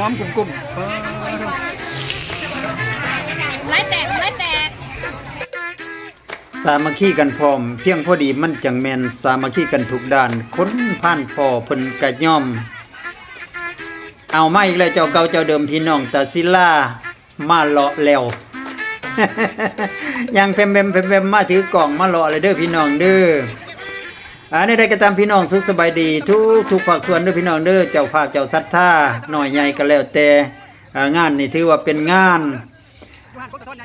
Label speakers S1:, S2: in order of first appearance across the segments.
S1: หอมกลุ่มๆปลาโถ
S2: ไล่แตกไล่แตก
S1: สามัคคีกันพร้อม เพียงพอดีมันจังแมนสามัคคีกันทุกด้านค้นผ่านพอเพิ่นกะย่อม เอามาอีกแล้วเจ้าเก่าเจ้าเดิมพี่น้องตาศิล่ามาเลาะแล้วยังเพมเพมเพมเพมมาถือกล่องมาเลาะเลยเด้อพี่น้องเด้อ อันนี้ได้ก็ตามพี่น้องสุขสบายดี ทุกทุกภาคส่วนด้อพี่น้องเด้อเจ้าภาพเจ้าศรัทธาหน้อยใหญ่ก็แล้วแต่อ่างานนี่ถือว่าเป็นงาน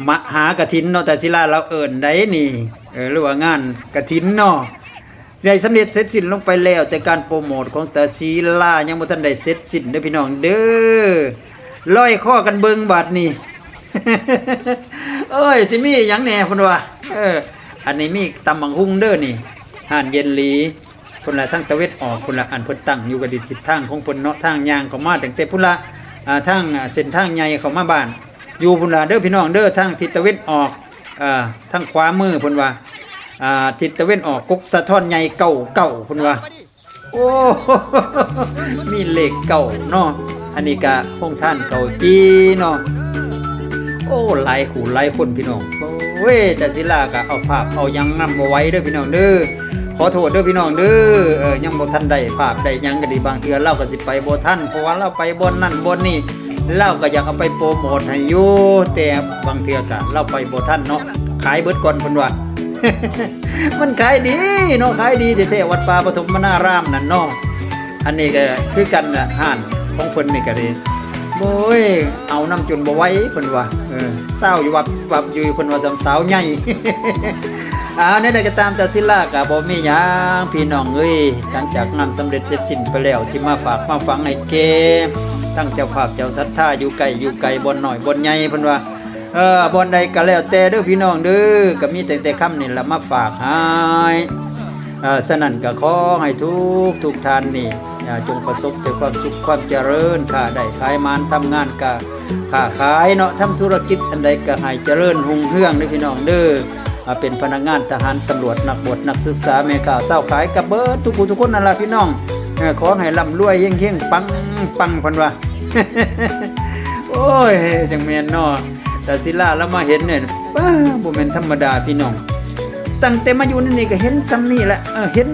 S1: มหากฐินเนาะแต่ศิลาเราเอิ่นได้นี่เออหรือว่างานกฐินเนาะได้สำเร็จเสร็จสิ้นลงไปแล้ว แต่การโปรโมทของแตาศิลายังบ่ทันได้เสร็จสิ้นเด้อพี่น้องเด้อลอยข้อกันเบิงบาดนี่เอ้ยสิมีหยังแหน่พุ่นว่าเอออันนี้มีตำบังหุงเด้อนี่ ห่านเย็นหลีพุ่นละทั้งตะเวทออกพุ่นละอันพิ่นตั้งอยู่กับดิทิศทางของพิ่นเนาะทางยางเขามาตั้งแต่พุ่นละทางเส้นทางใหญ่เขามาบ้าน อยู่พุ่นละเด้อพี่น้องเด้อทางทิศตะเวนออกทางขวามือพุ่นว่าทิศตะเวนออกกุกสะท้อนใหญ่เก่าเก่าพุ่นว่าโอ้มีเหลขเก่าเนาะอันนี้ก็ห้องท่านเก่าจีเนาะโอ้หลายขู่หลายคนพี่น้องโอ้ยแต่ศิลาก็เอาภาพเอายังนำมาไว้เด้อพี่น้องเด้อขอโทษเด้อพี่น้องเด้อเออยังบ่ทันได้ภาพได้ยังก็ดีบางเทื่อเราก็สิไปบ่ทันเพราะว่าเราไปบ่นั่นบ่นี่เราก็อยากเอาไปโปรโมทให้อยู่แต่บางเทื่อก็เราไปบ่ทันเนาะขายเบิดก่อนเพิ่นว่ามันขายดีเนาะขายดีแท้ๆวัดป่าปฐมนารามนั่นเนาะอันนี้ก็คือกันน่ะห้านของเพิ่นนี่ก็ดี โอ้ยเอาน้ำจนบ่ไหว้เพิ่นว่าเออเศร้าอยู่วับวับอยู่เพิ่นว่าจำสาวใหญ่อาในใดก็ตามแต่ศิลาก็บ่มีหยังพี่น้องเอ้ยหลังจากงานสำเร็จเสร็จสิ้นไปแล้วที่มาฝากมาฟังให้เกตั้งเจ้าภาพเจ้าศรัทธาอยู่ไกลอยู่ไกลบนหน่อยบนใหญ่เพิ่นว่าเออบนใดก็แล้วแต่เด้อพี่น้องเด้อก็มีแต่แต่คำนี่ละมาฝากให้ เออฉะนั้นก็ขอให้ทุกทุกท่านนี่จงประสบแต่ความสุขความเจริญค้าได้ขายมานทำงานก็ค้าขายเนาะทำธุรกิจอันใดก็ให้เจริญรุ่งเรืองเด้พี่น้องเด้ออ่าเป็นพนักงานทหารตำรวจนักบวชนักศึกษาแม่ค้าเศร้าขายกับเบิดทุกผู้ทุกคนนั่นละพี่น้องขอให้ร่ำรวยเฮงๆปังปังพิ่นว่าโอ้ยจังแม่นเนาะแต่ศิลาแล้วมาเห็นเนี่ยป้าบ่แม่นธรรมดาพี่น้อง ตั้งแต่มาอยู่นี่ก็เห็นซ้ำนี่แหละเออเห็น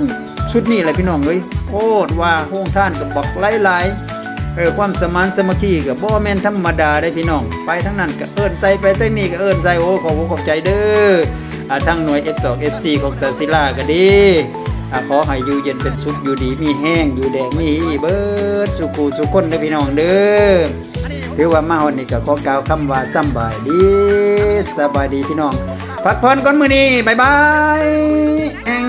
S1: ชุดนี้แหละพี่น้องเอ้ยโคตรว่าโฮงท่านก็บอกหลายๆเออความสมานสมัคคีก็บ่แม่นธรรมดาได้พี่น้อง ไปทั้งนั้นก็เอิ้นใจไปทั้งนี้ก็เอิ้นใจโอ้ขอบขอบใจเด้ออ่าทั้งหน่วย F2 FC ของตาศิลาก็ดีอ่าขอให้อยู่เย็นเป็นสุขอยู่ดีมีแห้งอยู่แดงมีเบิดสุขูสุขคนเด้อพี่น้องเด้อถือว่ามาวันนี้ก็ขอกล่าวคำว่าสำบายดีสบายดีพี่น้อง พักผ่อนก่อนมือนี้บายบายแอง